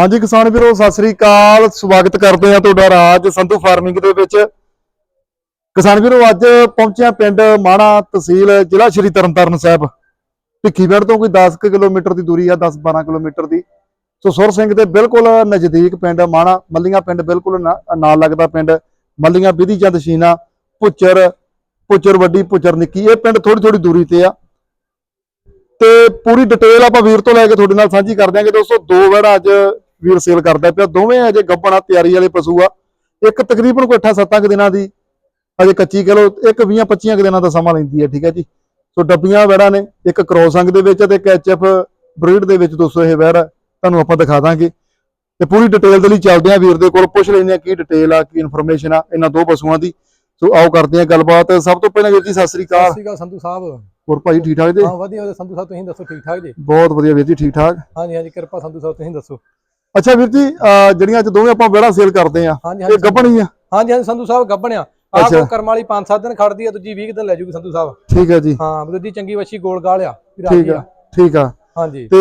ਹਾਂਜੀ ਕਿਸਾਨ ਵੀਰੋ, ਸਤਿ ਸ੍ਰੀ ਅਕਾਲ। ਸਵਾਗਤ ਕਰਦੇ ਆ ਤੁਹਾਡਾ ਰਾਜ ਸੰਧੂ ਫਾਰਮਿੰਗ ਦੇ ਵਿੱਚ। ਕਿਸਾਨ ਵੀਰੋ, ਅੱਜ ਪਹੁੰਚਿਆ ਪਿੰਡ ਮਾਣਾ ਤਹਿਸੀਲ, ਜ਼ਿਲ੍ਹਾ ਸ਼੍ਰੀ ਤਰਨਤਾਰਨ ਸਾਹਿਬ। ਭਿੱਖੀਵਿੰਡ ਤੋਂ ਕੋਈ 10 ਕੁ ਕਿਲੋਮੀਟਰ ਦੀ ਦੂਰੀ ਆ 10-12 ਕਿਲੋਮੀਟਰ ਦੀ। ਸੋ ਸੁਰ ਸਿੰਘ ਦੇ ਬਿਲਕੁਲ ਨਜ਼ਦੀਕ ਪਿੰਡ ਮਾਣਾ, ਮੱਲੀਆਂ ਪਿੰਡ ਬਿਲਕੁਲ ਨਾਲ ਲੱਗਦਾ ਪਿੰਡ। ਮੱਲੀਆਂ ਵਿਧੀ ਚੰਦ ਸ਼ੀਨਾ, ਪੁੱਚਰ ਪੁੱਚਰ ਵੱਡੀ, ਪੁੱਚਰ ਨਿੱਕੀ। ਇਹ ਪਿੰਡ ਥੋੜੀ ਥੋੜੀ ਦੂਰੀ ਤੇ ਆ। ਤੇ ਪੂਰੀ ਡਿਟੇਲ ਆਪਾਂ ਵੀਰ ਤੋਂ ਲੈ ਕੇ ਤੁਹਾਡੇ ਨਾਲ ਸਾਂਝੀ ਕਰ ਦਿਆਂਗੇ। ਦੋਸਤੋ, ਦੋ ਵਾਰ ਅੱਜ ਵੀਰ ਸੇਲ ਕਰਦਾ ਪਿਆ। ਦੋਵੇਂ ਅਜੇ ਗੱਬਣਾ ਤਿਆਰੀ ਵਾਲੇ ਪਸ਼ੂ ਆ। ਇੱਕ ਤਕਰੀਬਨ ਕੋਈ 8-7 ਦਿਨਾਂ ਦੀ ਅਜੇ ਕੱਚੀ ਕਿਲੋ ਇੱਕ 20-25 ਕੁ ਦਿਨਾਂ ਦਾ ਸਮਾਂ ਲੈਂਦੀ ਹੈ ਠੀਕ ਹੈ ਜੀ। ਸੋ ਡੱਬੀਆਂ ਵੜਾ ਨੇ ਇੱਕ ਕ੍ਰੋਸ ਅੰਗ ਦੇ ਵਿੱਚ ਤੇ ਇੱਕ ਐਚਐਫ ਬਰੀਡ ਦੇ ਵਿੱਚ ਦੋਸਤੋ ਇਹ ਵੈੜ। ਤੁਹਾਨੂੰ ਆਪਾਂ ਦਿਖਾ ਦਾਂਗੇ। ਤੇ ਪੂਰੀ ਡਿਟੇਲ ਦੇ ਲਈ ਚੱਲਦੇ ਆ ਵੀਰ ਦੇ ਕੋਲ ਪੁੱਛ ਲੈਂਦੇ ਆ ਕੀ ਡਿਟੇਲ ਆ ਕੀ ਇਨਫੋਰਮੇਸ਼ਨ ਆ ਇਹਨਾਂ ਦੋ ਪਸ਼ੂਆਂ ਦੀ। ਸੋ ਆਓ ਕਰਦੇ ਆ ਗੱਲਬਾਤ। ਸਭ ਤੋਂ ਪਹਿਲਾਂ ਵੀਰ ਜੀ ਸਤਿ ਸ੍ਰੀ ਸਤਿ ਅਕਾਲ ਸ਼੍ਰੀ ਅਕਾਲ ਸੰਧੂ ਸਾਹਿਬ। ਹੋਰ ਭਾਈ ਠੀਕ ਠਾਕ ਜੀ? ਹਾਂ ਵਧੀਆ ਵਧੀਆ। ਸੰਧੂ ਸਾਹਿਬ ਤੁਸੀਂ ਦੱਸੋ ਠੀਕ ਠਾਕ ਜੀ? ਬਹੁਤ ਵਧੀਆ ਵੀਰ ਜੀ ਠੀਕ ਠਾਕ। ਹਾਂਜੀ ਹਾਂਜੀ ਕਿਰਪਾ ਸੰਧੂ ਸਾਹਿਬ ਤੁਸੀਂ ਦੱਸੋ। ਅੱਛਾ ਵੀਰ ਜੀ ਜਿਹੜੀਆਂ ਅੱਜ ਦੋਵੇਂ ਆਪਾਂ ਵਿਹੜਾ ਸੇਲ ਕਰਦੇ ਆ ਇਹ ਗੱਭਣੀ ਆ? ਹਾਂਜੀ ਹਾਂਜੀ ਸੰਧੂ ਸਾਹਿਬ ਗੱਬਣਿਆ ਆਹ ਅੱਛਾ। ਕੋ ਕਰਮ ਵਾਲੀ 5-7 ਦਿਨ ਖੜਦੀ ਆ ਦੂਜੀ 20 ਦਿਨ ਲੈ ਜੂਗੀ ਸੰਧੂ ਸਾਹਿਬ। ਠੀਕ ਹੈ ਜੀ। ਹਾਂ ਦੂਜੀ ਚੰਗੀ ਵੱਛੀ ਗੋਲ ਗਾਲ ਆ ਠੀਕ ਆ ਠੀਕ ਆ। ਹਾਂਜੀ। ਤੇ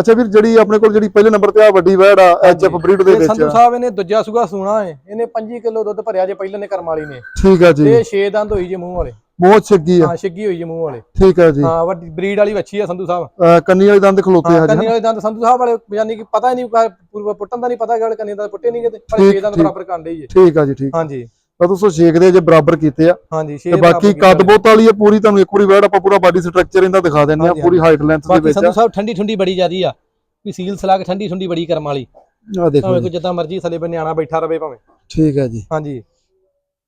ਅੱਛਾ ਵੀਰ ਜਿਹੜੀ ਆਪਣੇ ਕੋਲ ਜਿਹੜੀ ਪਹਿਲੇ ਨੰਬਰ ਤੇ ਆ ਵੱਡੀ ਵੈੜ ਆ ਐਚਐਫ ਬਰੀਡ ਦੇ ਇਹ ਵਿੱਚ ਸੰਧੂ ਆ। ਸਾਹਿਬ ਇਹਨੇ ਦੂਜਾ ਸੁਗਾ ਸੂਣਾ ਹੈ ਇਹਨੇ 5 ਕਿਲੋ ਦੁੱਧ ਭਰਿਆ ਜੇ ਪਹਿਲਾਂ ਨੇ ਕਰਮ ਵਾਲੀ ਨੇ। ਠੀਕ ਆ ਜੀ। ਤੇ 6 ਦੰਦ ਹੋਈ ਜੇ ਮੂੰਹ ਵਾਲੇ। ਬਹੁਤ ਛੱਗੀ ਆ। ਹਾਂ ਛਿੱਗੀ ਹੋਈ ਜੇ ਮੂੰਹ ਵਾਲੇ। ਠੀਕ ਆ ਜੀ। ਹਾਂ ਵੱਡੀ ਬਰੀਡ ਵਾਲੀ ਵੱਛੀ ਆ ਸੰਧੂ ਸਾਹਿਬ। ਕੰਨੀ ਵਾਲੇ ਦੰਦ ਖਲੋਤੇ ਆ ਹਾਂ ਜੀ ਕੰਨੀ ਵਾਲੇ ਦੰਦ ਸੰਧੂ ਸਾਹਿਬ ਵਾਲੇ ਯਾਨੀ ਕਿ ਪਤਾ ਹੀ ਨਹੀਂ ਪੂਰਵ ਪੁੱਟਣ ਦਾ ਨਹੀਂ ਪਤਾ ਗੱਲ ਕੰਨੀ ਦਾ ਪੁੱਟੇ ਨਹੀਂ ਕਿਤੇ ਪਰ 6 ਦੰਦ। ਬਰਾਬਰ ਕਾਂਡੇ ਹੀ ਜੇ। ਠੀਕ ਆ ਜੀ ਠੀਕ। ਹਾਂਜੀ। ਤਾਂ ਦੋਸਤੋ ਛੇਕ ਦੇ ਜੇ ਬਰਾਬਰ ਕੀਤੇ ਆ। ਹਾਂਜੀ 6 ਤੇ ਬਾਕੀ ਕੱਦ ਬੋਤ ਵਾਲੀ ਆ ਪੂਰੀ ਤੁਹਾਨੂੰ ਇੱਕ ਵਾਰੀ ਵੈੜ ਆਪਾਂ ਪੂਰਾ ਬਾਡੀ ਸਟਰਕਚਰ ਇਹਦਾ ਦਿਖਾ ਦਿੰਦੇ ਆ ਪੂਰੀ ਹਾਈਟ ਲੈਂਥ ਦੇ ਬਾਕੀ ਵਿੱਚ ਸੰਧੂ ਸਾਹਿਬ ਠੰਡੀ ਠੰਡੀ ਬੜੀ ਜਿਆਦੀ ਆ। ਵੀ ਸੀਲ ਸਲਾਗ ਠੰਡੀ ਠੰਡੀ ਬੜੀ ਕਰਮ ਵਾਲੀ। ਆ ਦੇਖੋ। ਕੋਈ ਜਿੱਦਾਂ ਮਰਜ਼ੀ ਥੱਲੇ ਨਿਆਣਾ ਬੈਠਾ ਰਵੇ ਭਾਵੇਂ। ਠੀਕ ਆ ਜੀ। ਹਾਂਜੀ।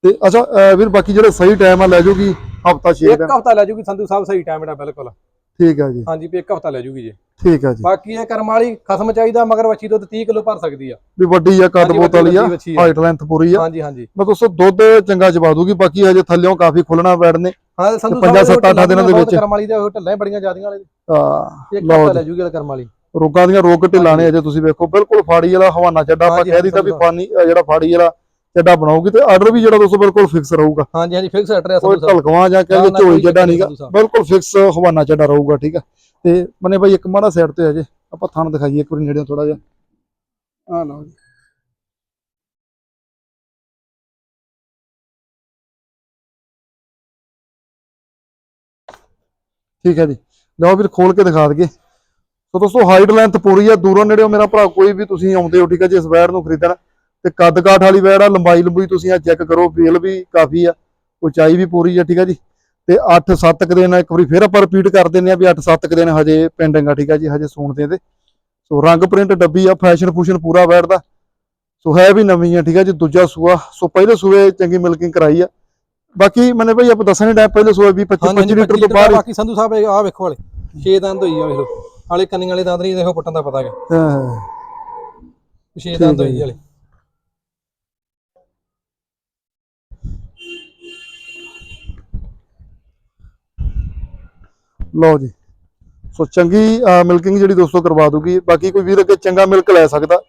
ਤੇ ਅੱਛਾ ਵੀਰ ਬਾਕੀ ਜਿਹੜੇ ਸਹੀ ਟਾਈਮ ਆ ਲੈ ਜੂਗੀ ਹਫਤਾ 6 ਇੱਕ ਦਿਨ। ਹਫਤਾ ਲੈ ਜੂਗੀ ਸੰਧੂ ਸਾਹਿਬ ਸਹੀ ਟਾਈਮ ਇਹਦਾ ਬਿਲਕੁਲ। ਠੀਕ ਆ ਜੀ। ਹਾਂਜੀ ਵੀ ਇੱਕ ਹਫਤਾ ਲੈ ਜੂਗੀ ਜੀ। ਠੀਕ ਆ ਜੀ। ਬਾਕੀ ਇਹ ਕਰਮ ਵਾਲੀ ਖਸਮ ਚਾਹੀਦਾ ਮਗਰ ਵੱਛੀ ਦੁੱਧ 30 ਕਿਲੋ ਭਰ ਸਕਦੀ ਆ। ਵੀ ਵੱਡੀ ਆ ਕੱਦ ਹਾਂਜੀ, ਬੋਤ ਵਾਲੀ ਆ ਵੱਡੀ ਵੱਛੀ ਆ। ਹਾਈਟ ਲੈਂਥ ਪੂਰੀ ਆ। ਹਾਂਜੀ ਹਾਂਜੀ। ਮੈਂ ਦੋਸਤੋ ਦੁੱਧ ਚੰਗਾ ਚਬਾ ਦੂਗੀ ਬਾਕੀ ਹਜੇ ਥੱਲਿਓਂ ਕਾਫੀ ਖੁੱਲਣਾ ਵੈੜ ਨੇ ਹਾਂ ਸੰਧੂ ਪੰਜਾਂ, ਸਾਹਿਬ ਸੱਤਾਂ, ਅੱਠਾਂ ਦਿਨਾਂ ਦੇ ਵਿੱਚ। ਕਰਮ ਵਾਲੀ ਦੇ ਉਹ ਢੱਲਾਂ ਹੀ ਬੜੀਆਂ ਜ਼ਿਆਦੀਆਂ ਵਾਲੇ। ਆ ਇੱਕ ਲਓ ਹਫਤਾ ਜੀ। ਲੈ ਜੂਗੀ ਇਹ ਕਰਮ ਵਾਲੀ। ਰੋਗਾਂ ਦੀਆਂ ਰੋਗ ਢਿੱਲਾਂ ਨੇ ਅਜੇ ਤੁਸੀਂ ਵੇਖੋ ਬਿਲਕੁਲ ਫਾੜੀ ਵਾਲਾ ਹਵਾਨਾ ਚੱਡਾ ਆਪਾਂ ਹਾਂਜੀ, ਕਹਿ ਦਿੱਤਾ ਵੀ ਹਾਂਜੀ, ਜਿਹੜਾ ਫਾੜੀ ਵਾਲਾ ਚੱਡਾ ਬਣਾਉਗੀ ਤੇ ਆਰਡਰ ਵੀ ਜਿਹੜਾ ਦੋਸਤੋ ਬਿਲਕੁਲ ਫਿਕਸ ਰਹੂਗਾ। ਹਾਂਜੀ ਹਾਂਜੀ ਫਿਕਸ ਰਿਹਾ ਕੋਈ ਸੰਧੂ ਸਾਹਿਬ ਢਲਕਵਾਂ ਜਾਂ ਕਹਿ ਨਾ, ਲਈਏ ਨਾ, ਝੋਈ ਚੱਡਾ ਨਹੀਂਗਾ ਬਿਲਕੁਲ ਫਿਕਸ ਹਵਾਨਾ ਚੱਡਾ ਰਹੂਗਾ ਠੀਕ ਆ। ਤੇ ਮਨੇ ਭਾਈ ਇੱਕ ਮਾੜਾ ਸਾਈਡ ਤੇ ਆ ਜੇ ਆਪਾਂ ਥਣ ਦਿਖਾਈਏ ਇੱਕ ਵਾਰੀ ਨੇੜਿਓਂ ਥੋੜਾ ਜਿਹਾ। ਆ ਲਓ ਜੀ। ਠੀਕ ਹੈ ਜੀ। ਲਓ ਵੀਰ ਖੋਲ ਕੇ ਦਿਖਾ ਦਈਏ। ਸੋ ਦੋਸਤੋ ਹਾਈਟ ਲੈਂਥ ਪੂਰੀ ਆ ਦੂਰੋਂ ਨੇੜਿਓਂ ਮੇਰਾ ਭਰਾ ਕੋਈ ਵੀ ਤੁਸੀਂ ਆਉਂਦੇ ਹੋ ਠੀਕ ਹੈ ਜੀ ਇਸ ਵੈੜ ਨੂੰ ਖਰੀਦਣ। ਤੇ ਕੱਦ ਕਾਠ ਵਾਲੀ ਵੈੜ ਆ ਲੰਬਾਈ ਲੰਬੂਈ ਤੁਸੀਂ ਆ ਚੈੱਕ ਕਰੋ ਵੇਲ ਵੀ ਕਾਫੀ ਆ ਉਚਾਈ ਵੀ ਪੂਰੀ ਆ ਠੀਕ ਹੈ ਜੀ। ਤੇ 8-7 ਕੁ ਦਿਨ ਇੱਕ ਵਾਰੀ ਫਿਰ ਆਪਾਂ ਰਿਪੀਟ ਕਰ ਦਿੰਦੇ ਆ ਵੀ 8-7 ਕੁ ਦਿਨ ਹਜੇ ਪੈਂਡਿੰਗ ਆ ਠੀਕ ਹੈ ਜੀ ਹਜੇ ਸੂਣਦੇ ਤੇ ਸੋ ਰੰਗ ਪ੍ਰਿੰਟ ਡੱਬੀ ਆ ਫੈਸ਼ਨ ਫੂਸ਼ਨ ਪੂਰਾ ਬੈਠਦਾ ਸੋ ਹੈ ਵੀ ਨਵੀਂ ਆ ਠੀਕ ਹੈ ਜੀ ਦੂਜਾ ਸੂਆ। ਸੋ ਪਹਿਲੇ ਸੂਏ ਚੰਗੀ ਮਿਲਕਿੰਗ ਕਰਾਈ ਆ। ਬਾਕੀ ਮੈਨੇ ਭਾਈ ਆਪਾਂ ਦੱਸਣੇ ਟਾਈਮ ਪਹਿਲੇ ਸੂਏ ਵੀ 25 25 ਲੀਟਰ ਤੋਂ ਬਾਹਰ ਬਾਕੀ ਸੰਧੂ ਸਾਹਿਬ ਆਹ ਵੇਖੋ ਵਾਲੇ 6 ਦੰਦ ਹੋਈ ਆ ਵੇਖ। ਲਓ ਹਾਲੇ ਕੰਨੀ ਵਾਲੇ ਦੰਦ ਨਹੀਂ ਦੇਖੋ ਪੁੱਟਣ ਦਾ ਪਤਾ ਹੈ ਹਾਂ। 6 ਦੰਦ ਹੋਈ ਵਾਲੇ। ਲਓ ਜੀ। ਸੋ ਚੰਗੀ ਮਿਲਕਿੰਗ ਜਿਹੜੀ ਦੋਸਤੋ ਕਰਵਾ ਦੂਗੀ ਬਾਕੀ ਕੋਈ ਵੀਰ ਅੱਗੇ ਚੰਗਾ ਮਿਲਕ ਲੈ ਸਕਦਾ।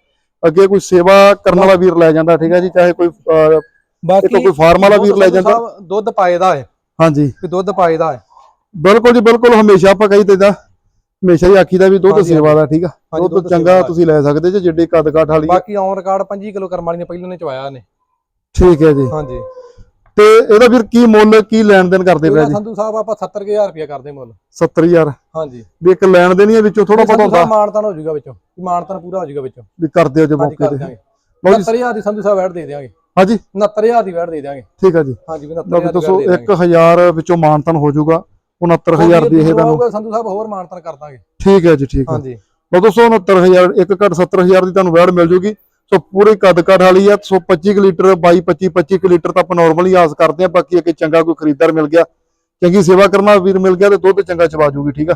ਅੱਗੇ ਕੋਈ ਸੇਵਾ ਕਰਨ ਵਾਲਾ ਵੀਰ ਲੈ ਜਾਂਦਾ ਠੀਕ ਹੈ ਜੀ? ਚਾਹੇ ਕੋਈ ਤਾਂ ਕੋਈ ਫਾਰਮ ਵਾਲਾ ਵੀਰ ਲੈ ਜਾਂਦਾ। ਦੁੱਧ ਪਾਏਦਾ ਹੈ। ਹਾਂਜੀ। ਵੀ ਦੁੱਧ ਪਾਏਦਾ ਹੈ। ਬਿਲਕੁਲ ਜੀ ਬਿਲਕੁਲ। ਹਮੇਸ਼ਾ ਆਪਾਂ ਕਹੀ ਤੇ ਦਾ। ਹਮੇਸ਼ਾ ਹੀ ਆਖੀਦਾ ਵੀ ਦੁੱਧ ਸੇਵਾ ਦਾ ਠੀਕ ਆ? ਦੁੱਧ ਚੰਗਾ। ਤੁਸੀਂ ਲੈ ਸਕਦੇ ਜੇ ਜਿੱਡੀ ਕੱਦ ਕਾਠ ਵਾਲੀ। ਬਾਕੀ ਔਨ ਰਿਕਾਰਡ 25 ਕਿਲੋ ਕਰਮ ਵਾਲੀ ਨੇ ਪਹਿਲਾਂ ਨੇ ਚਵਾਇਆ ਨੇ। ਠੀਕ ਹੈ ਜੀ। ਹਾਂਜੀ। ਤੇ ਇਹਦਾ ਵੀਰ ਕੀ ਮੁੱਲ ਕੀ ਲੈਣ ਦੇਣ ਕਰਦੇ ਪਿਆ ਜੀ? ਸੰਧੂ ਸਾਹਿਬ ਆਪਾਂ 70000 ਰੁਪਇਆ ਕਰਦੇ ਮੁੱਲ। 70000 ਹਾਂਜੀ। ਵੀ ਇੱਕ ਲੈਣ ਦੇਣੀ ਹੈ ਵਿੱਚੋਂ ਥੋੜਾ ਬਹੁਤਾ ਹੁੰਦਾ। ਮਾਨਤਨ ਹੋ ਜਾਊਗਾ ਵਿੱਚੋਂ। ਮਾਨਤਨ ਪੂਰਾ ਹੋ ਜਾਊਗਾ ਵਿੱਚੋਂ। ਵੀ ਕਰ ਦਿਓ ਜੇ ਮੌਕੇ ਤੇ। ਦਿਆਂਗੇ। ਲਓ ਜੀ। 70000 ਦੀ ਸੰਧੂ ਸਾਹਿਬ ਵੈਟ ਦੇ ਦਿਆਂਗੇ। ਹਾਂਜੀ। 69000 ਦੀ ਵੈਟ ਦੇ ਦਿਆਂਗੇ। ਠੀਕ ਹੈ ਜੀ। ਹਾਂਜੀ ਵੀ ਲਓ 69000 ਵੀ ਦੀ ਦੱਸੋ ਵੈਟ ਦੇ ਦਿਆਂਗੇ। 1000 ਵਿੱਚੋਂ ਮਾਨਤਨ ਹੋ ਜਾਊਗਾ 69000 ਦੀ ਇਹ ਤੁਹਾਨੂੰ ਸੰਧੂ ਸਾਹਿਬ ਹੋਰ ਮਾਨਤਨ ਕਰ ਦਾਂਗੇ। ਠੀਕ ਹੈ ਜੀ ਠੀਕ ਹੈ। ਹਾਂਜੀ। ਲਓ ਦੋਸਤੋ 69000 ਇੱਕ ਘੱਟ 70000 ਦੀ ਤੁਹਾਨੂੰ ਵੈੜ ਮਿਲ ਜੂਗੀ। ਸੋ ਪੂਰੀ ਕੱਦ ਕਾਠ ਵਾਲੀ ਆ, ਸੋ 25 ਕੁ ਲੀਟਰ 22 25 25 ਕੁ ਲੀਟਰ ਤਾਂ ਆਪਾਂ ਨਾਰਮਲੀ ਆਸ ਕਰਦੇ ਆ, ਬਾਕੀ ਅੱਗੇ ਚੰਗਾ ਕੋਈ ਖਰੀਦਦਾਰ ਮਿਲ ਗਿਆ। ਚੰਗੀ ਸੇਵਾ ਕਰਨਾ ਵੀਰ ਮਿਲ ਗਿਆ ਤੇ ਦੁੱਧ ਚੰਗਾ ਚਵਾ ਜੂਗੀ, ਠੀਕ ਆ?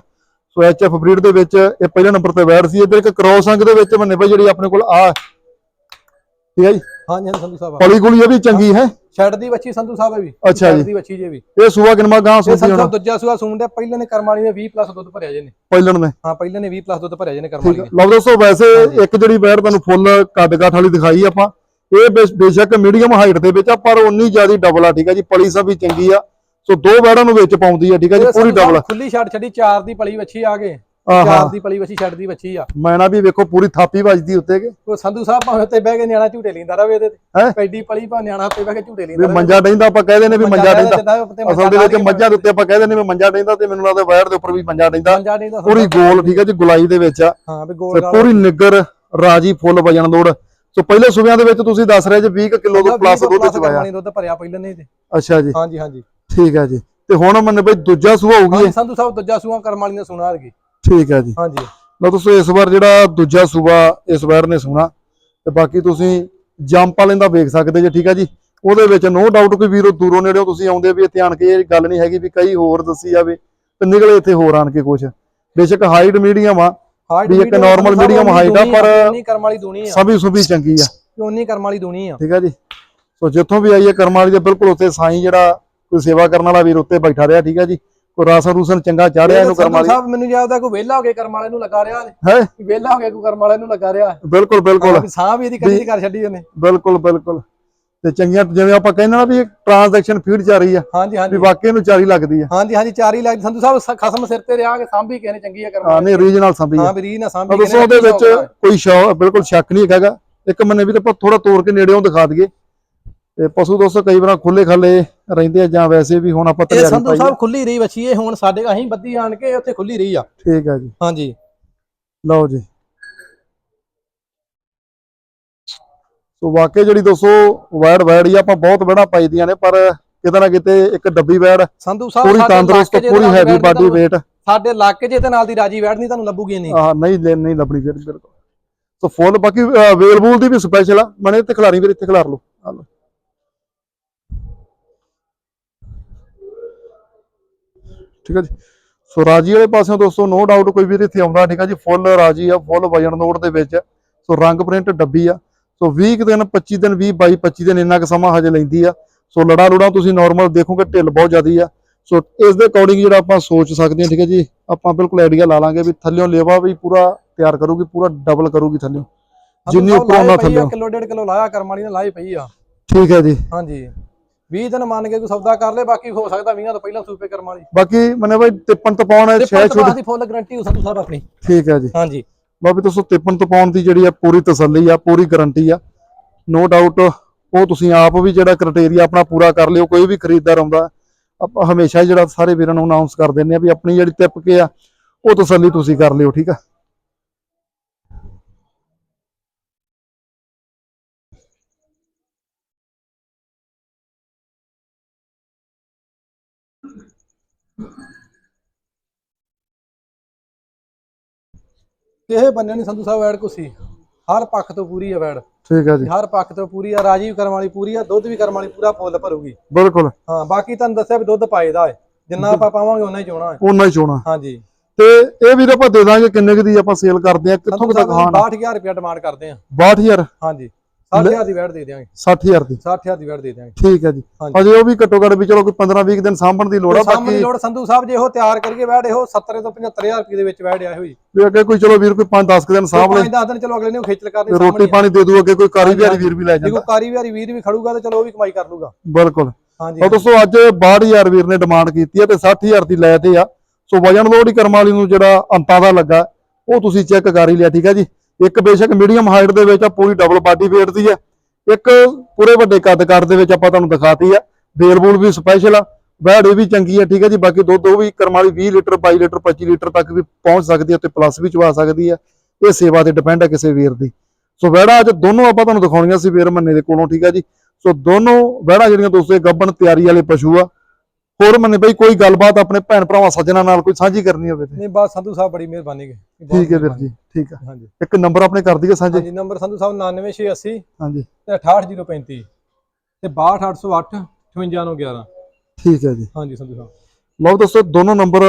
ਸੋ ਐਚਐਫ ਬਰੀਡ ਦੇ ਵਿੱਚ, ਇਹ ਪਹਿਲੇ ਨੰਬਰ ਤੇ ਵੈੜ ਸੀ, ਇੱਧਰ ਇੱਕ ਕ੍ਰੋਸ ਅੰਗ ਦੇ ਵਿੱਚ ਮੰਨੇ ਭਾਈ, ਜਿਹੜੀ ਆਪਣੇ ਕੋਲ ਆ ਠੀਕ ਹੈ ਜੀ? ਹਾਂਜੀ ਹਾਂਜੀ ਸੰਧੂ ਸਾਹਿਬ ਪਲੀ ਗੁਲੀ ਇਹ ਵੀ ਚੰਗੀ ਹੈ? ਛੱਡ ਦੀ ਬੱਚੀ ਸੰਧੂ ਸਾਹਿਬ ਇਹ ਵੀ। ਅੱਛਾ ਜੀ। ਦੀ ਬੱਚੀ ਜੇ ਵੀ। ਇਹ ਸੂਆ ਕਿਨਮਾ ਗਾਂ ਇਹ ਸੁਣਦੀ ਸੰਧੂ ਦੂਜਾ ਸੂਆ ਸੂਣ ਪਹਿਲੇ ਨੇ ਕਰਮ ਵਾਲੀ ਨੇ 20 ਪਲੱਸ ਦੁੱਧ ਭਰਿਆ ਜੇ ਨੇ ਪਹਿਲਣ ਨੇ? ਹਾਂ ਪਹਿਲੇ ਨੇ 20 ਪਲੱਸ ਦੁੱਧ ਭਰਿਆ ਜੇ ਨੇ ਕਰਮ ਠੀਕ ਵਾਲੀ ਆ ਨੇ। ਲਓ ਦੋਸਤੋ ਵੈਸੇ ਇੱਕ ਜਿਹੜੀ ਵੈੜ ਤੁਹਾਨੂੰ ਫੁੱਲ ਕੱਦ ਕਾਠ ਵਾਲੀ ਦਿਖਾਈ ਆਪਾਂ ਇਹ ਬੇਸ਼ੱਕ ਮੀਡੀਅਮ ਹਾਈਟ ਦੇ ਵਿੱਚ ਆ ਪਰ ਉਨੀ ਜ਼ਿਆਦਾ ਡਬਲ ਆ ਠੀਕ ਆ ਜੀ। ਪਲੀ ਸਭ ਵੀ ਚੰਗੀ ਆ। ਸੋ ਦੋ ਵੈੜਾਂ ਨੂੰ ਵਿੱਚ ਪਾਉਂਦੀ ਆ ਠੀਕ ਆ ਜੀ ਇਹ ਪੂਰੀ ਡਬਲ ਖੁੱਲੀ ਛੱਡ ਛੱਡੀ ਚਾਰ ਦੀ ਪਲੀ ਵੱਛੀ ਆ ਗਏ। ਚਾਰ ਦੀ ਪਲੀ ਵੱਛੀ ਛੱਡਦੀ ਵੱਛੀ ਆ। ਮੈਂ ਨਾ ਵੀ ਵੇਖੋ ਪੂਰੀ ਥਾਪੀ ਵੱਜਦੀ ਉੱਤੇ ਕਿ। ਉਹ ਸੰਧੂ ਸਾਹਿਬ ਭਾਵੇਂ ਉੱਤੇ ਬਹਿ ਕੇ ਨਿਆਣਾ ਝੂਟੇ ਲੈਂਦਾ ਰਵੇ ਇਹਦੇ? ਤੇ। ਐਡੀ ਪਲੀ ਭਾਵੇਂ ਨਿਆਣਾ ਉੱਤੇ ਬਹਿ ਕੇ ਝੂਟੇ ਲੈਂਦਾ ਮੰਜਾ ਡੈਂਦਾ ਆਪਾਂ ਕਹਿੰਦੇ ਨੇ ਵੀ ਮੰਜਾ ਡੈਂਦਾ ਅਸਲ ਦੇ ਵਿੱਚ ਮੱਝਾਂ ਦੇ ਉੱਤੇ ਆਪਾਂ ਕਹਿੰਦੇ ਨੇ ਵੀ ਮੰਜਾ ਡੈਂਦਾ ਤੇ ਮੈਨੂੰ ਲੱਗਦਾ ਵਾਇਰ ਦੇ ਉੱਪਰ ਵੀ ਮੰਜਾ ਡੈਂਦਾ। ਮੰਜਾ ਪੂਰੀ ਗੋਲ ਠੀਕ ਹੈ ਜੀ ਗੁਲਾਈ ਦੇ ਵਿੱਚ ਆ। ਹਾਂ ਵੀ ਗੋਲ ਪੂਰੀ ਨਿੱਗਰ ਰਾਜੀ ਫੁੱਲ ਵਜਣ ਲੋੜ ਸੋ ਪਹਿਲੇ ਸੂਬਿਆਂ ਦੇ ਵਿੱਚ ਤੁਸੀਂ ਦੱਸ ਰਹੇ ਜੀ 20 ਕਿਲੋ ਤੋਂ ਪਲੱਸ ਦੁੱਧ ਚਵਾਇਆ ਦੁੱਧ ਭਰਿਆ ਪਹਿਲਾਂ ਨਹੀਂ ਤੇ। ਅੱਛਾ ਜੀ। ਹਾਂਜੀ ਹਾਂਜੀ। ਠੀਕ ਹੈ ਜੀ। ਤੇ ਹੁਣ ਮੰਨ ਬਈ ਦੂਜਾ ਸੂਆ ਹੋਊਗੀ। ਸੰਧੂ ਸਾਹਿਬ ਦੂਜਾ ਸੂਆ ਕਰਮ ਵਾਲੀ ਨੇ ਸੁਣਾ ਰਗੀ ਠੀਕ ਹੈ ਜੀ। ਹਾਂਜੀ। ਲਓ ਦੋਸਤੋ ਇਸ ਵਾਰ ਜਿਹੜਾ ਦੂਜਾ ਸੂਬਾ ਇਸ ਵਾਰ ਨੇ ਸੁਣਾ ਤੇ ਬਾਕੀ ਤੁਸੀਂ ਜੰਪ ਵਾਲੇ ਦਾ ਵੇਖ ਸਕਦੇ ਜੇ ਠੀਕ ਹੈ ਜੀ। ਉਹਦੇ ਵਿੱਚ ਨੋ ਡਾਊਟ ਕੋਈ ਵੀਰੋ ਦੂਰੋਂ ਨੇੜਿਓਂ ਤੁਸੀਂ ਆਉਂਦੇ ਵੀ ਇੱਥੇ ਆਣ ਕੇ ਇਹ ਗੱਲ ਨਹੀਂ ਹੈਗੀ ਵੀ ਕਈ ਹੋਰ ਦੱਸੀ ਜਾਵੇ ਤੇ ਨਿਕਲੇ ਇੱਥੇ ਹੋਰ ਆਣ ਕੇ ਕੁਛ। ਬੇਸ਼ੱਕ ਹਾਈਟ ਮੀਡੀਅਮ ਆ ਹਾਈਟ ਵੀ ਇੱਕ normal medium height ਆ, ਪਰ- ਉਨੀ ਕਰਮ ਵਾਲੀ ਦੂਣੀ ਆ। ਸਭੀ ਸੁਭੀ ਚੰਗੀ ਆ। ਉਨੀ ਕਰਮ ਵਾਲੀ ਦੂਣੀ ਆ। ਠੀਕ ਹੈ ਜੀ। ਸੋ ਜਿੱਥੋਂ ਵੀ ਆਈਏ ਕਰਮਾਂ ਵਾਲੀ ਦੇ ਬਿਲਕੁਲ ਉੱਤੇ ਸਾਈਂ ਜਿਹੜਾ ਕੋਈ ਸੇਵਾ ਕਰਨ ਵਾਲਾ ਵੀਰ ਉੱਤੇ ਬੈਠਾ ਰਿਹਾ ਠੀਕ ਹੈ ਜੀ। ਕੋਈ ਰਾਸਨ ਰੂਸਨ ਚੰਗਾ ਚਾੜਿਆ ਇਹਨੂੰ ਕਰਮਾਂ ਵਾਲੀ। ਸਾਹਿਬ ਮੈਨੂੰ ਯਾਦ ਆ ਕੋਈ ਵਿਹਲਾ ਹੋ ਕੇ ਕਰਮ ਵਾਲੇ ਨੂੰ ਲੱਗਾ ਰਿਹਾ ਹੈ? ਵਿਹਲਾ ਹੋ ਕੇ ਕੋਈ ਕਰਮ ਵਾਲੇ ਨੂੰ ਲੱਗਾ ਰਿਹਾ। ਬਿਲਕੁਲ ਬਿਲਕੁਲ। ਵੀ ਸਾਹ ਵੀ ਇਹਦੀ ਕਦੀ ਕਰ ਛੱਡੀ ਉਹਨੇ। ਬਿਲਕੁਲ ਬਿਲਕੁਲ। ਤੇ ਚੰਗੀਆਂ ਜਿਵੇਂ ਆਪਾਂ ਕਹਿੰਦੇ ਨਾ ਵੀ ਟ੍ਰਾਂਜੈਕਸ਼ਨ ਫੀਡ ਜਾ ਰਹੀ ਆ ਹਾਂਜੀ ਵੀ ਹਾਂਜੀ ਵਾਕਈ ਨੂੰ ਚਾਰੀ ਲੱਗਦੀ ਆ। ਹਾਂਜੀ ਹਾਂਜੀ ਚਾਰ ਹੀ ਲੱਗ ਸੰਧੂ ਸਾਹਿਬ ਖਸਮ ਸਿਰ ਤੇ ਰਿਹਾ ਕਿ ਸਾਂਭੀ ਕਿਸੇ ਨੇ ਚੰਗੀ ਆ ਕਰਮ ਹਾਂ ਨਹੀਂ ਰੀਜਨਲ ਸੰਭੀ ਹਾਂ ਵੀ ਰੀ ਨਾ ਸਾਂਭੀ ਦੋਸਤੋ ਉਹਦੇ ਵਿੱਚ ਕੋਈ ਸ਼ੌ ਬਿਲਕੁਲ ਸ਼ੱਕ ਨਹੀਂ ਹੈਗਾ। ਇੱਕ ਮੰਨੇ ਵੀ ਤਾਂ ਆਪਾਂ ਥੋੜਾ ਤੋੜ ਕੇ ਨੇੜਿਓਂ ਦਿਖਾ ਦਈਏ। ਤੇ ਪਸ਼ੂ ਦੋਸਤੋ ਕਈ ਵਾਰ ਖੁੱਲੇ ਖਾਲੇ ਰਹਿੰਦੇ ਆ ਜਾਂ ਵੈਸੇ ਵੀ ਹੁਣ ਆਪਾਂ ਇਹ ਤਲਿਆਰੀ ਸੰਧੂ ਪਾਈ ਸਾਹਿਬ ਖੁੱਲੀ ਰਹੀ ਵੱਛੀ ਇਹ ਹੁਣ ਸਾਡੇ ਅਸੀਂ ਬੱਦੀ ਆਣ ਕੇ ਉੱਥੇ ਖੁੱਲੀ ਰਹੀ ਆ। ਠੀਕ ਆ ਜੀ। ਹਾਂਜੀ। ਲਓ ਜੀ। ਸੋ ਵਾਕਈ ਜਿਹੜੀ ਦੋਸਤੋ ਵੈੜ ਵੈੜ ਹੀ ਆ, ਆਪਾਂ ਬਹੁਤ ਵੈੜਾਂ ਪਾਈਦੀਆਂ ਨੇ ਪਰ ਕਿਤੇ ਨਾ ਕਿਤੇ ਇੱਕ ਡੱਬੀ ਵੈੜ ਸੰਧੂ ਸਾਹਿਬ ਪੂਰੀ ਸਾਡੇ ਤੰਦਰੁਸਤ ਇਲਾਕੇ 'ਚ ਪੂਰੀ ਇਹਦੇ ਨਾਲ ਹੈਵੀ ਬਾਡੀ ਤੁਹਾਨੂੰ- weight ਸਾਡੇ ਇਲਾਕੇ 'ਚ ਇਹਦੇ ਨਾਲ ਦੀ ਰਾਜੀ ਵੈੜ ਨਹੀਂ ਤੁਹਾਨੂੰ ਲੱਭੂਗੀ ਨਹੀਂ ਆਹ ਨਹੀਂ ਲੈ- ਨਹੀਂ ਲੱਭਣੀ ਫਿਰ ਬਿਲਕੁਲ। ਸੋ ਫੁੱਲ ਬਾਕੀ ਅਵੇਲੇਬਲ ਦੀ ਵੀ ਸਪੈਸ਼ਲ ਆ। ਮਨੇ ਤੇ ਖਿਲਾਰੀ ਵੀਰ ਇੱਥੇ ਖਿਲਾਰ ਲਓ। ਆ ਲਓ। ਠੀਕ ਹੈ ਜੀ? ਸੋ ਰਾਜੀ ਵਾਲੇ ਪਾਸਿਓਂ ਦੋਸਤੋ ਨੋ ਡਾਊਟ ਕੋਈ ਵੀਰ ਇੱਥੇ ਆਉਂਦਾ ਠੀਕ ਹੈ ਜੀ ਫੁੱਲ ਰਾਜੀ ਆ ਫੁੱਲ ਵਜਨ ਨੋਟ ਦੇ ਵਿੱਚ ਸੋ ਰੰਗ ਪ੍ਰਿੰਟ ਡੱਬੀ ਆ। ਸੋ 20 ਕੁ ਦਿਨ 25 ਦਿਨ 20 22 25 ਦਿਨ ਇੰਨਾ ਕੁ ਸਮਾਂ ਹਜੇ ਲੈਂਦੀ ਆ। ਸੋ ਲੜਾ ਲੁੜਾ ਤੁਸੀਂ ਨਾਰਮਲ ਦੇਖੋਗੇ ਢਿੱਲ ਬਹੁਤ ਜ਼ਿਆਦੀ ਆ। ਸੋ ਇਸ ਦੇ ਅਕੋਰਡਿੰਗ ਜਿਹੜਾ ਆਪਾਂ ਸੋਚ ਸਕਦੇ ਹਾਂ ਠੀਕ ਹੈ ਜੀ ਆਪਾਂ ਬਿਲਕੁਲ ਆਈਡੀਆ ਲਾ ਲਾਂਗੇ ਵੀ ਥੱਲਿਓਂ ਲੇਵਾ ਵੀ ਪੂਰਾ ਤਿਆਰ ਕਰੂਗੀ ਪੂਰਾ ਡਬਲ ਕਰੂਗੀ ਥੱਲਿਓਂ। ਜਿੰਨੀ ਉੱਪਰੋਂ ਨਾ ਥੱਲਿਓਂ। ਕਿਲੋ ਡੇਢ ਕਿਲੋ ਲਾਇਆ ਕਰਮ ਵਾਲੀ ਨੇ ਲਾਈ ਪਈ ਆ। ਠੀਕ ਹੈ ਜੀ। ਹਾਂਜੀ। 20 ਦਿਨ ਮੰਨ ਕੇ ਕੋਈ ਸੌਦਾ ਕਰ ਲੇ ਬਾਕੀ ਹੋ ਸਕਦਾ 20 ਤੋਂ ਪਹਿਲਾਂ ਸੂਪੇ ਕਰਮ ਵਾਲੀ। ਬਾਕੀ ਮਨੇ ਬਾਈ ਤਿੱਪਣ ਤਪਾਉਣ ਹੈ ਤੇ ਸ਼ਾਇਦ ਛੋਟ ਦੀ ਫੁੱਲ ਗਾਰੰਟੀ ਹੋ ਸੰਧੂ ਸਾਹਿਬ ਆਪਣੀ। ਠੀਕ ਹੈ ਜੀ। ਹਾਂਜੀ। ਬਾਬੀ ਦੋਸਤੋ ਤਿੱਪਣ ਤਪਾਉਣ ਦੀ ਜਿਹੜੀ ਆ ਪੂਰੀ ਤਸੱਲੀ ਆ ਪੂਰੀ ਗਾਰੰਟੀ ਆ। ਨੋ ਡਾਊਟ ਉਹ ਤੁਸੀਂ ਆਪ ਵੀ ਜਿਹੜਾ ਕ੍ਰਾਈਟੇਰੀਆ ਆਪਣਾ ਪੂਰਾ ਕਰ ਲਿਓ ਕੋਈ ਵੀ ਖਰੀਦਦਾਰ ਆਉਂਦਾ ਆਪਾਂ ਹਮੇਸ਼ਾ ਹੀ ਜਿਹੜਾ ਸਾਰੇ ਵੀਰਾਂ ਨੂੰ ਅਨਾਉਂਸ ਕਰ ਦਿੰਦੇ ਆ ਵੀ ਆਪਣੀ ਜਿਹੜੀ ਤਿੱਪ ਕੇ ਆ ਉਹ ਤਸੱਲੀ ਤੁਸੀਂ ਕਰ ਲਿਓ ਠੀਕ ਆ? ਕਿਸੇ ਬੰਨੇ ਨਹੀਂ ਸੰਧੂ ਸਾਹਿਬ ਵੈੜ ਕੁਸੀ। ਹਰ ਪੱਖ ਤੋਂ ਪੂਰੀ ਆ ਵੈੜ। ਠੀਕ ਹੈ ਜੀ। ਹਰ ਪੱਖ ਤੋਂ ਪੂਰੀ ਆ ਰਾਜੀ ਵੀ ਕਰਮ ਵਾਲੀ ਪੂਰੀ ਆ ਦੁੱਧ ਵੀ ਕਰਮ ਵਾਲੀ ਪੂਰਾ ਫੁੱਲ ਭਰੂਗੀ। ਬਿਲਕੁਲ। ਹਾਂ ਬਾਕੀ ਤੁਹਾਨੂੰ ਦੱਸਿਆ ਵੀ ਦੁੱਧ ਪਾਏਦਾ ਹੈ ਜਿੰਨਾ ਆਪਾਂ ਪਾਵਾਂਗੇ ਉਨਾ ਹੀ ਚੋਣਾ ਹੈ ਉਹਨਾਂ ਹੀ ਚੋਣਾ। ਹਾਂਜੀ। ਤੇ ਇਹ ਵੀਰ ਆਪਾਂ ਦੇ ਦਾਂਗੇ ਕਿੰਨੇ ਕੁ ਦੀ ਆਪਾਂ ਸੇਲ ਕਰਦੇ ਆ ਕਿੱਥੋਂ ਕੁ ਤੱਕ ਹਾਂ 62000 ਰੁਪਇਆ ਡਿਮਾਂਡ ਕਰਦੇ ਆ। 62000 ਹਾਂਜੀ। 60000 ਦੀ ਵੈੜ ਦੇ ਦਿਆਂਗੇ। 60000 ਦੀ। 60000 ਦੀ ਵੈੜ ਦੇ ਦਿਆਂਗੇ। ਠੀਕ ਹੈ ਜੀ। ਹਾਂਜੀ। ਅਜੇ ਉਹ ਵੀ ਘੱਟੋ ਘੱਟ ਵੀ ਚਲੋ ਕੋਈ 15 20 ਦਿਨ ਸਾਂਭਣ ਦੀ ਲੋੜ ਆ ਬਾਕੀ ਲੋੜ ਸੰਧੂ ਸਾਹਿਬ ਜੇ ਉਹ ਤਿਆਰ ਕਰੀਏ ਵੈੜ ਇਹੋ 70 ਤੋਂ 75000 ਰੁਪਏ ਦੇ ਵਿੱਚ ਵੈੜ ਆਏ ਹੋਈ। ਵੀ ਅੱਗੇ ਕੋਈ ਚਲੋ ਵੀਰ ਕੋਈ 5 10 ਦਿਨ ਸਾਂਭ ਲੈ 5-10 ਦਿਨ ਚਲੋ ਅਗਲੇ ਨੇ ਉਹ ਖੇਚਲ ਕਰਨੀ ਤੇ ਰੋਟੀ ਪਾਣੀ ਦੇ ਦੂ ਅੱਗੇ ਕੋਈ ਕਾਰੀ ਵਿਹਾਰੀ ਵੀਰ ਵੀ ਲੈ ਜੇ ਜਾਂਦਾ। ਕੋਈ ਕਾਰੀ ਵਿਹਾਰੀ ਵੀਰ ਵੀ ਖੜੂਗਾ ਤੇ ਚਲੋ ਉਹ ਵੀ ਕਮਾਈ ਕਰ ਲੂਗਾ। ਬਿਲਕੁਲ। ਹਾਂਜੀ ਤਾਂ ਦੋਸਤੋ ਅੱਜ 62000 ਵੀਰ ਨੇ ਡਿਮਾਂਡ ਕੀਤੀ ਹੈ ਤੇ 60000 ਦੀ ਲੈ ਤੇ ਆ। ਸੋ ਵਜਨ ਲੋਡ ਹੀ ਕਰਮ ਵਾਲੀ ਨੂੰ ਜਿਹੜਾ ਅੰਤਾਂ ਦਾ ਲੱਗਾ ਉਹ ਤੁਸੀਂ ਚੈੱਕ ਕਰ ਹੀ ਲਿਆ ਠੀਕ ਹੈ ਜੀ? ਇੱਕ ਬੇਸ਼ੱਕ ਮੀਡੀਅਮ ਹਾਈਟ ਦੇ ਵਿੱਚ ਆ, ਪੂਰੀ ਡਬਲ ਬਾਡੀ ਵੇਟ ਦੀ ਆ। ਇੱਕ ਪੂਰੇ ਵੱਡੇ ਕੱਦ ਕਰ ਦੇ ਵਿੱਚ ਆਪਾਂ ਤੁਹਾਨੂੰ ਦਿਖਾਤੀ ਆ। ਬੇਲ ਬੂਲ ਵੀ ਸਪੈਸ਼ਲ ਆ, ਵੈੜ ਇਹ ਵੀ ਚੰਗੀ ਆ, ਠੀਕ ਹੈ ਜੀ। ਬਾਕੀ ਦੁੱਧ ਉਹ ਵੀ ਕਰਮ ਵਾਲੀ 20 ਲੀਟਰ 22 ਲੀਟਰ 25 ਲੀਟਰ ਤੱਕ ਵੀ ਪਹੁੰਚ ਸਕਦੀ ਹੈ ਤੇ ਪਲੱਸ ਵੀ ਚਵਾ ਸਕਦੀ ਆ। ਇਹ ਸੇਵਾ ਤੇ ਡਿਪੈਂਡ ਹੈ ਕਿਸੇ ਵੀਰ ਦੀ। ਸੋ ਵੈੜਾ ਅੱਜ ਦੋਨੋਂ ਆਪਾਂ ਤੁਹਾਨੂੰ ਦਿਖਾਉਣੀਆਂ ਸੀ, ਵੀਰ ਮੰਨੇ ਦੇ ਕੋਲੋਂ, ਠੀਕ ਹੈ ਜੀ। ਸੋ ਦੋਨੋਂ ਵੈੜਾ ਜਿਹੜੀਆਂ ਦੋਸਤੋ, ਇਹ ਗੱਬਣ ਤਿਆਰੀ ਵਾਲੇ ਪਸ਼ੂ ਆ। ਹੋਰ ਮੰਨੇ ਬਈ ਕੋਈ ਗੱਲਬਾਤ ਆਪਣੇ ਭੈਣ ਭਰਾਵਾਂ ਸੱਜਣਾ ਨਾਲ ਕੋਈ ਸਾਂਝੀ ਕਰਨੀ ਹੋਵੇ ਤੇ। ਨਹੀਂ ਬਸ ਸੰਧੂ ਸਾਹਿਬ ਬੜੀ ਮਿਹਰਬਾਨੀ ਹੈ ਠੀਕ ਹੈ ਵੀਰ ਜੀ ਠੀਕ ਆ। ਹਾਂਜੀ। ਇੱਕ ਨੰਬਰ ਆਪਣੇ ਕਰ ਦਈਏ ਸਾਂਝੇ। ਹਾਂਜੀ ਨੰਬਰ ਸੰਧੂ ਸਾਹਿਬ 99680 ਹਾਂਜੀ। ਤੇ 68035 ਤੇ 62808 58911 ਠੀਕ ਹੈ ਜੀ। ਹਾਂਜੀ ਸੰਧੂ ਸਾਹਿਬ। ਲਓ ਦੋਸਤੋ ਦੋਨੋਂ ਨੰਬਰ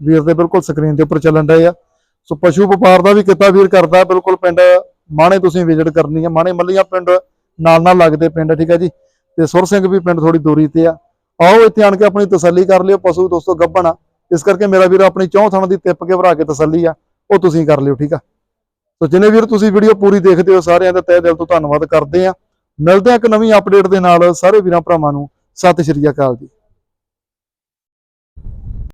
ਵੀਰ ਦੇ ਬਿਲਕੁਲ ਸਕਰੀਨ ਦੇ ਉੱਪਰ ਚੱਲਣ ਡਏ ਆ। ਸੋ ਪਸ਼ੂ ਵਪਾਰ ਦਾ ਵੀ ਕਿੱਤਾ ਵੀਰ ਕਰਦਾ ਬਿਲਕੁਲ ਪਿੰਡ ਮਾਣੇ ਤੁਸੀਂ ਵਿਜ਼ਿਟ ਕਰਨੀ ਆ। ਮਾਣੇ ਮੱਲੀਆਂ ਪਿੰਡ ਨਾਲ ਨਾਲ ਲੱਗਦੇ ਪਿੰਡ ਠੀਕ ਹੈ ਜੀ। ਤੇ ਸੁਰ ਸਿੰਘ ਵੀ ਪਿੰਡ ਥੋੜੀ ਦੂਰੀ ਤੇ ਆ। ਆਓ ਇੱਥੇ ਆਣ ਕੇ ਆਪਣੀ ਤਸੱਲੀ ਕਰ ਲਿਓ, ਪਸ਼ੂ ਦੋਸਤੋ ਗੱਭਣ ਆ। ਇਸ ਕਰਕੇ ਮੇਰਾ ਵੀਰ ਆਪਣੀ ਚੌਂ ਥਣ ਦੀ ਟਿੱਪ ਕੇ ਭਰਾ ਕੇ ਤਸੱਲੀ ਆ, ਉਹ ਤੁਸੀਂ ਕਰ ਲਿਓ, ਠੀਕ ਆ? ਸੋ ਜਿਨੇ ਵੀਰ ਤੁਸੀਂ ਵੀਡੀਓ ਪੂਰੀ ਦੇਖਦੇ ਹੋ, ਸਾਰਿਆਂ ਦਾ ਤਹਿ ਦਿਲ ਤੋਂ ਧੰਨਵਾਦ ਕਰਦੇ ਆ। ਮਿਲਦੇ ਆ ਇੱਕ ਨਵੀਂ ਅਪਡੇਟ ਦੇ ਨਾਲ, ਸਾਰੇ ਵੀਰਾਂ ਭਰਾਵਾਂ ਨੂੰ। ਸਤਿ ਸ਼੍ਰੀ ਅਕਾਲ ਜੀ।